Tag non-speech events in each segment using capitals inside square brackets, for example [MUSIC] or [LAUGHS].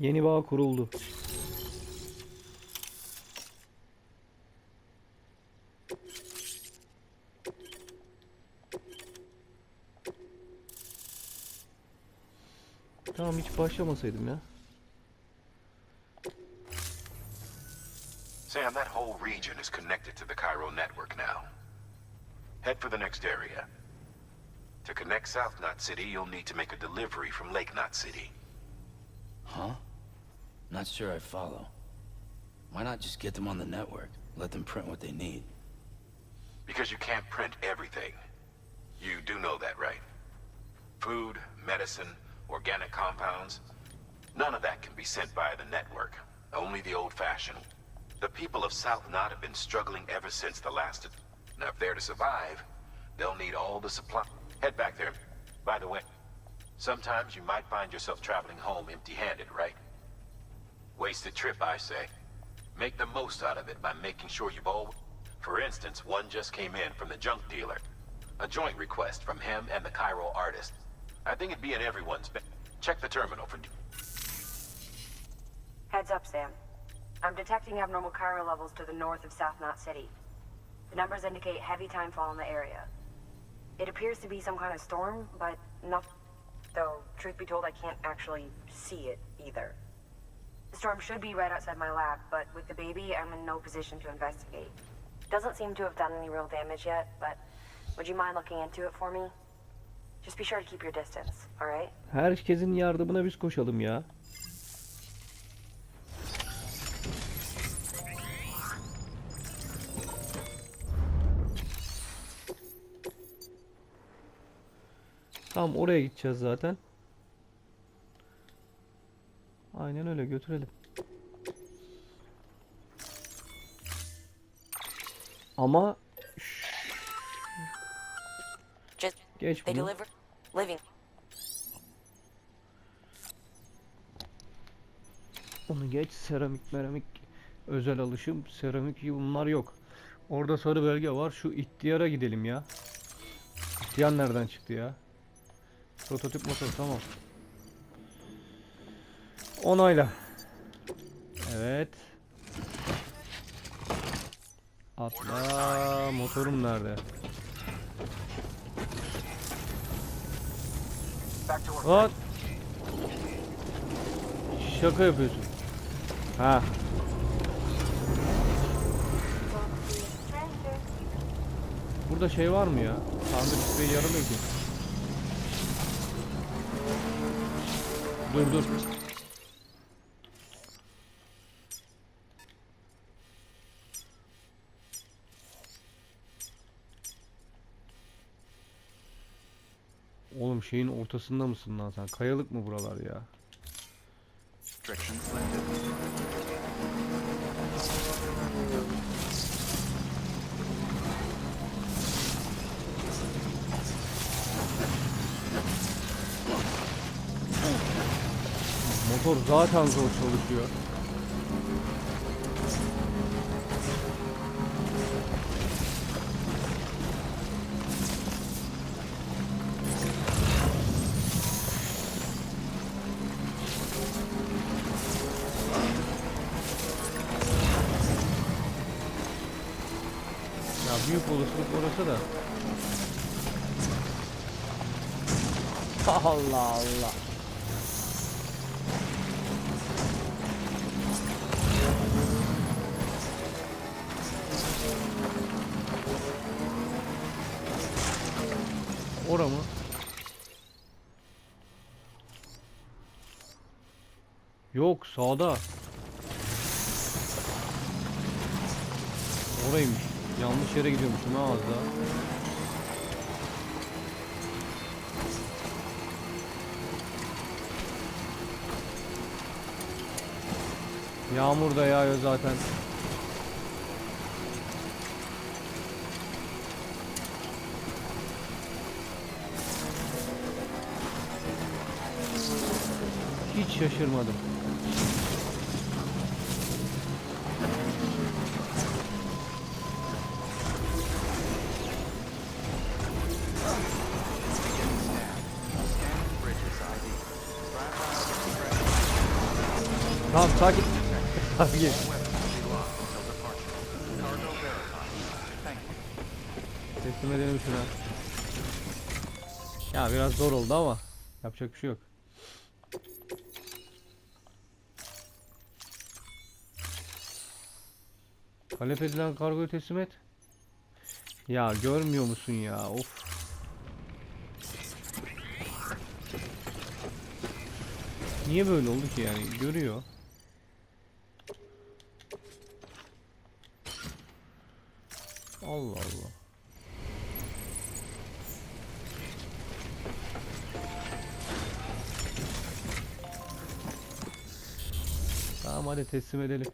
Yeni bağ kuruldu. Tamam hiç başlamasaydım ya. Sam, that whole region is connected to the Cairo network now. Head for the next area. To connect South Knot City, you'll need to make a delivery from Lake Knot City. Huh? Not sure I follow. Why not just get them on the network? Let them print what they need. Because you can't print everything. You do know that, right? Food, medicine, organic compounds. None of that can be sent via the network. Only the old-fashioned. The people of South Knot have been struggling ever since the last... Now, if they're to survive, they'll need all the supply... Head back there. By the way, sometimes you might find yourself traveling home empty-handed, right? Wasted trip, I say. Make the most out of it by making sure you've all... For instance, one just came in from the junk dealer. A joint request from him and the Cairo artist. I think it'd be in everyone's... Check the terminal for... Heads up, Sam. I'm detecting abnormal chiral levels to the north of South Knot City. The numbers indicate heavy timefall in the area. It appears to be some kind of storm, but not... Though, truth be told, I can't actually see it either. The storm should be right outside my lab, but with the baby, I'm in no position to investigate. Doesn't seem to have done any real damage yet, but would you mind looking into it for me? Just be sure to keep your distance, alright? Herkesin yardımına biz koşalım ya. Tamam oraya gideceğiz zaten. Aynen öyle götürelim. Ama geç bunu. Onu geç seramik meramik özel alışım seramik bunlar yok. Orada sarı belge var. Şu ihtiyara gidelim ya. İhtiyar nereden çıktı ya? Prototip motor tamam. Onayla. Evet. Atla. Motorum nerede? What? Şaka yapıyorsun. Ha. Burada şey var mı ya? Tanrı spreyi yaramıyor ki. Dur dur. Oğlum şeyin ortasında mısın lan sen? Kayalık mı buralar ya? Motor zaten zor çalışıyor. Büyük olasılık orası da. Allah Allah. Ora mı? Yok sağda. Oraymış. Yanlış yere gidiyormuşum ha az daha. Yağmur da yağıyor zaten. Hiç şaşırmadım. Tamam sakin. Sakin. Teslim edelim şuna. Ya biraz zor oldu ama yapacak bir şey yok. Talep edilen kargoyu teslim et. Ya görmüyor musun ya? Of. Niye böyle oldu ki yani? Görüyor. Allah Allah. Tamam hadi teslim edelim.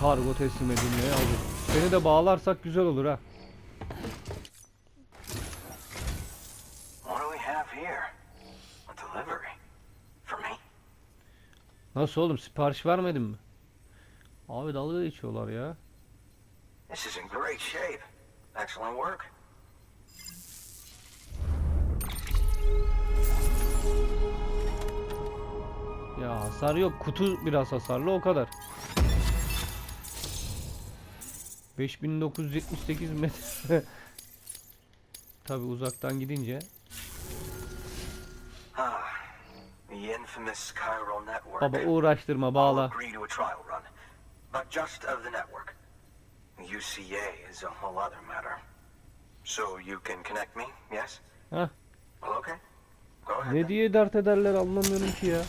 Kargo teslim edilmeye hazır. Seni de bağlarsak güzel olur ha. What do we have here? A delivery. Nasıl oğlum sipariş vermedin mi? Abi dalga geçiyorlar ya. This is in great shape. Excellent work. Ya hasar yok. Kutu biraz hasarlı o kadar. 5978 metre. [LAUGHS] Tabi uzaktan gidince. Ah, Baba uğraştırma bağla. but just of the network. UCA is a whole other matter. So you can connect me, yes? Heh. Well, okay. Go ahead. Ne diye dert ederler anlamıyorum ki ya.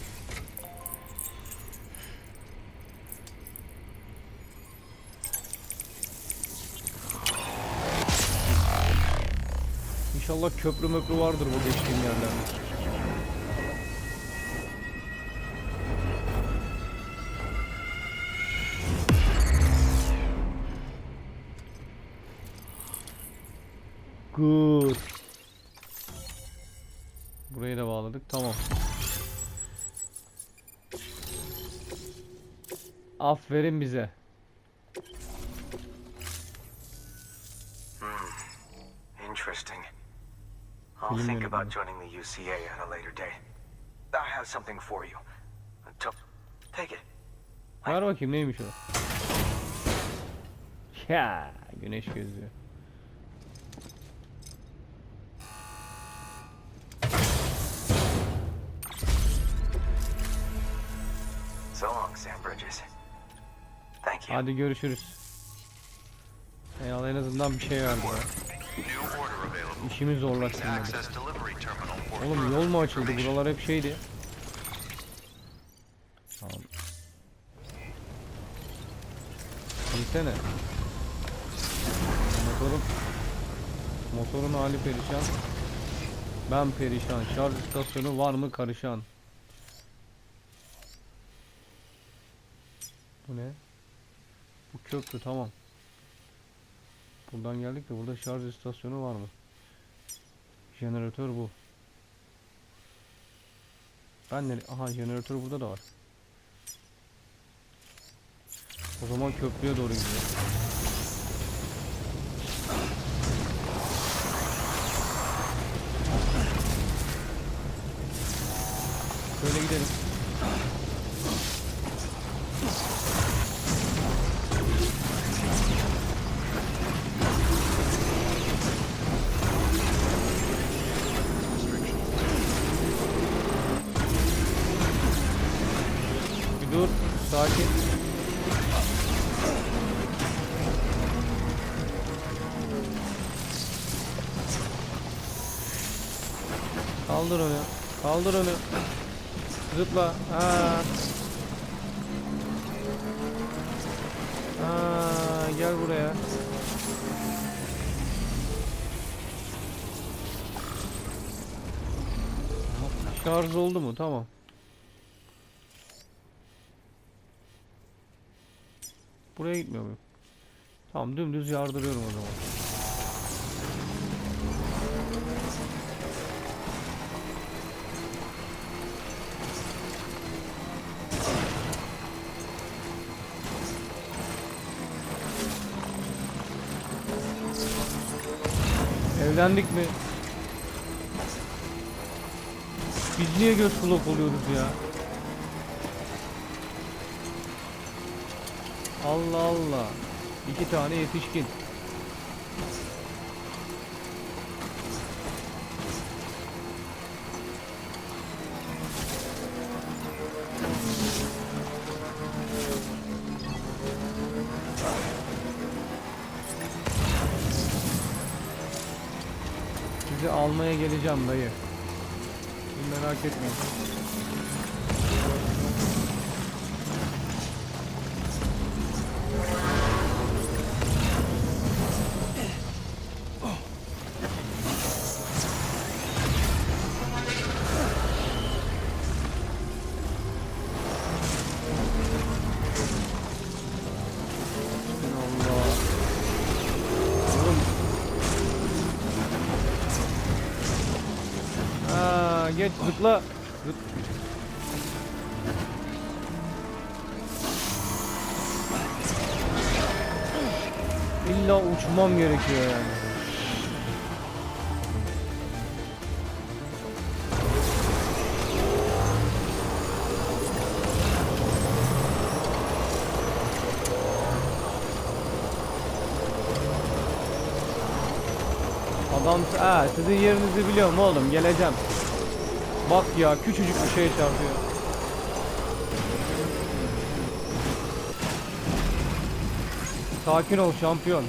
İnşallah köprü möprü vardır bu geçtiğim yerlerde. Tamam. Aferin bize. Interesting. I'll Film think about joining the UCA at a later date. I have something for you. Take it. Ver bakayım neymiş o. Ya güneş gözlüğü. Hadi görüşürüz. Eyvallah en azından bir şey verdi ya. İşimi zorlaştırmadı. Oğlum yol mu açıldı? Buralar hep şeydi. Tamam. Gitsene. Motorun Motorun hali perişan. Ben perişan. Şarj istasyonu var mı karışan? Bu ne? Bu köprü tamam. Buradan geldik de burada şarj istasyonu var mı? Jeneratör bu. Ben nereye? Aha jeneratör burada da var. O zaman köprüye doğru gidiyor. Şöyle gidelim. Kaldır onu. Kaldır onu. Zıpla. Ha. Ha, gel buraya. Şarj oldu mu? Tamam. Buraya gitmiyor muyum? Tamam dümdüz yardırıyorum o zaman. Evlendik mi? Biz niye göz kulak oluyoruz ya? Allah Allah. İki tane yetişkin. Sizi almaya geleceğim dayı. Merak etmeyin. Geç zıpla. Zıp. İlla uçmam gerekiyor yani. Adam, ha sizin yerinizi biliyorum oğlum geleceğim. Bak ya küçücük bir şey çarpıyor. Sakin ol şampiyon.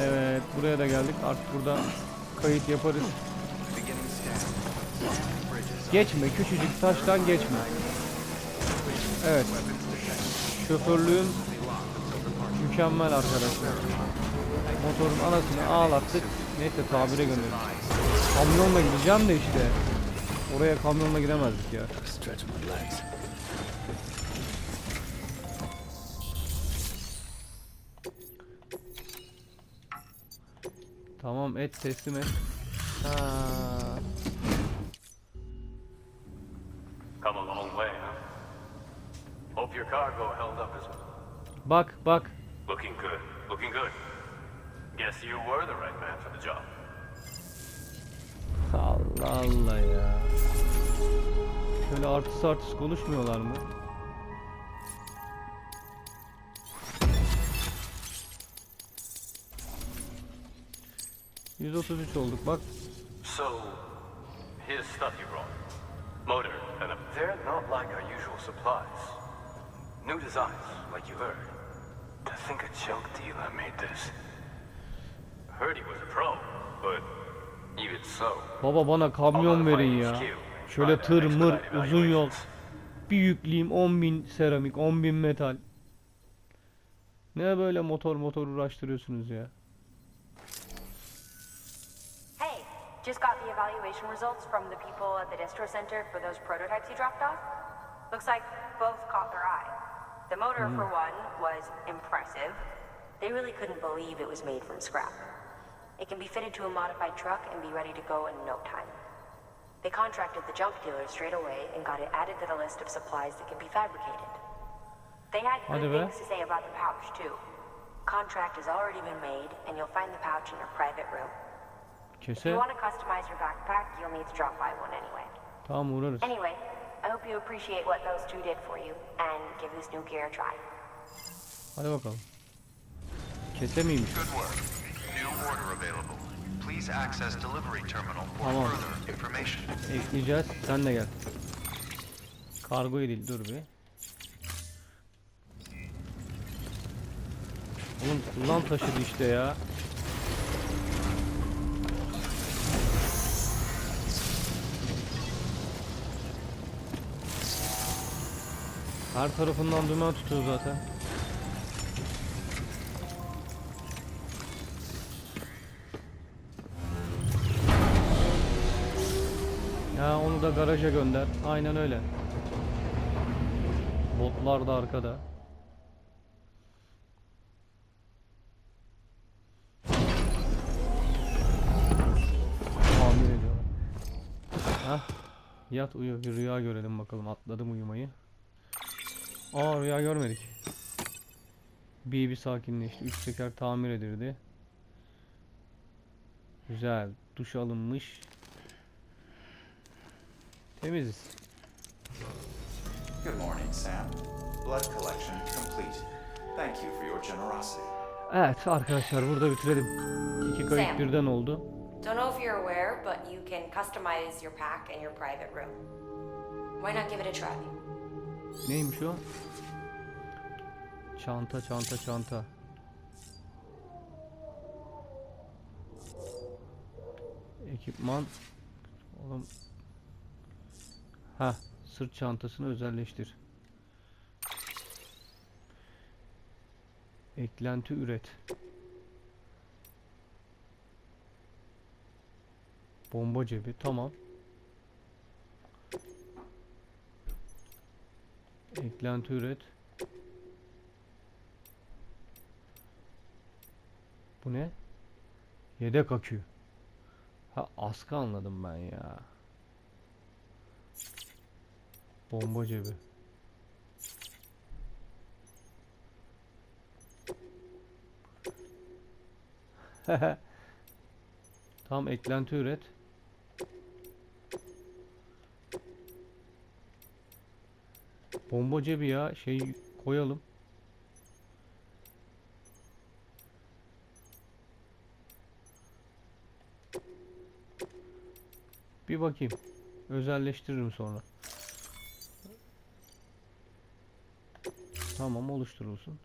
Evet buraya da geldik artık burada kayıt yaparız. Geçme küçücük taştan geçme. Evet şoförlüğün mükemmel arkadaşlar. Motorun anasını ağlattık. Neyse tabire gönderdik. Kamyonla gideceğim de işte. Oraya kamyonla gidemezdik ya. Tamam et teslim et. Ha. Bak bak. Looking good. Looking good. Guess you were the right man for the job. Allah Allah ya. Şöyle artist artist konuşmuyorlar mı? ...133 olduk bak. So, here's stuff you brought. Motor, and a... They're not like our usual supplies. New designs, like you heard. To think a junk dealer made this. Heard he was a pro, but even so... Baba bana kamyon verin ya. Şöyle tır mır uzun yol. Bir yükleyeyim 10.000 seramik 10.000 metal. Ne böyle motor motor uğraştırıyorsunuz ya. Hey, just got the evaluation results from the people at the distro center for those prototypes you dropped off. Looks like both caught their eye. The motor, for one, was impressive. They really couldn't believe it was made from scrap. It can be fitted to a modified truck and be ready to go in no time. They contracted the junk dealer straight away and got it added to the list of supplies that can be fabricated. They had Hadi good be. things to say about the pouch, too. Contract has already been made, and you'll find the pouch in your private room. If you want to customize your backpack, you'll need to drop by one anyway. Tamam uğrarız. Anyway, I hope you appreciate what those two did for you and give this new gear a try. Hadi bakalım. Kese miymiş? Good work. New order available. Please access delivery terminal for Tamam. further information. Ekleyeceğiz. Sen de gel. Kargo edil dur bir. Oğlum kullan taşıdı işte ya. Her tarafından dümen tutuyor zaten. Da garaja gönder. Aynen öyle. Botlar da arkada. Tamir ediyorlar. Hah. Yat uyu bir rüya görelim bakalım. Atladım uyumayı. Aa rüya görmedik. Bir bir sakinleşti. Üç teker tamir edildi. Güzel. Duş alınmış. Temiziz. Good morning, Sam. Blood collection complete. Thank you for your generosity. Evet arkadaşlar burada bitirelim. İki kayıt Sam. birden oldu. Don't know if you're aware, but you can customize your pack in your private room. Why not give it a try? Neymiş o? Çanta çanta çanta. Ekipman. Oğlum. Ha, sırt çantasını özelleştir. Eklenti üret. Bomba cebi. Tamam. Eklenti üret. Bu ne? Yedek akü. Ha askı anladım ben ya. Bomba cebi. [LAUGHS] Tam eklenti üret. Bomba cebi ya şey koyalım. Bir bakayım. Özelleştiririm sonra. Tamam oluşturulsun.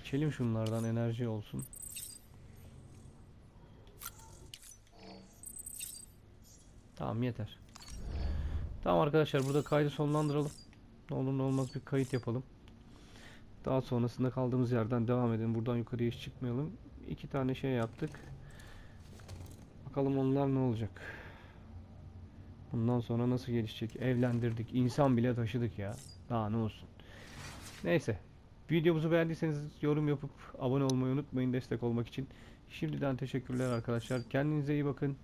İçelim şunlardan enerji olsun. Tamam yeter. Tamam arkadaşlar burada kaydı sonlandıralım. Ne olur ne olmaz bir kayıt yapalım. Daha sonrasında kaldığımız yerden devam edelim. Buradan yukarıya hiç çıkmayalım. İki tane şey yaptık. Bakalım onlar ne olacak. Bundan sonra nasıl gelişecek? Evlendirdik. İnsan bile taşıdık ya. Daha ne olsun. Neyse. Videomuzu beğendiyseniz yorum yapıp abone olmayı unutmayın destek olmak için. Şimdiden teşekkürler arkadaşlar. Kendinize iyi bakın.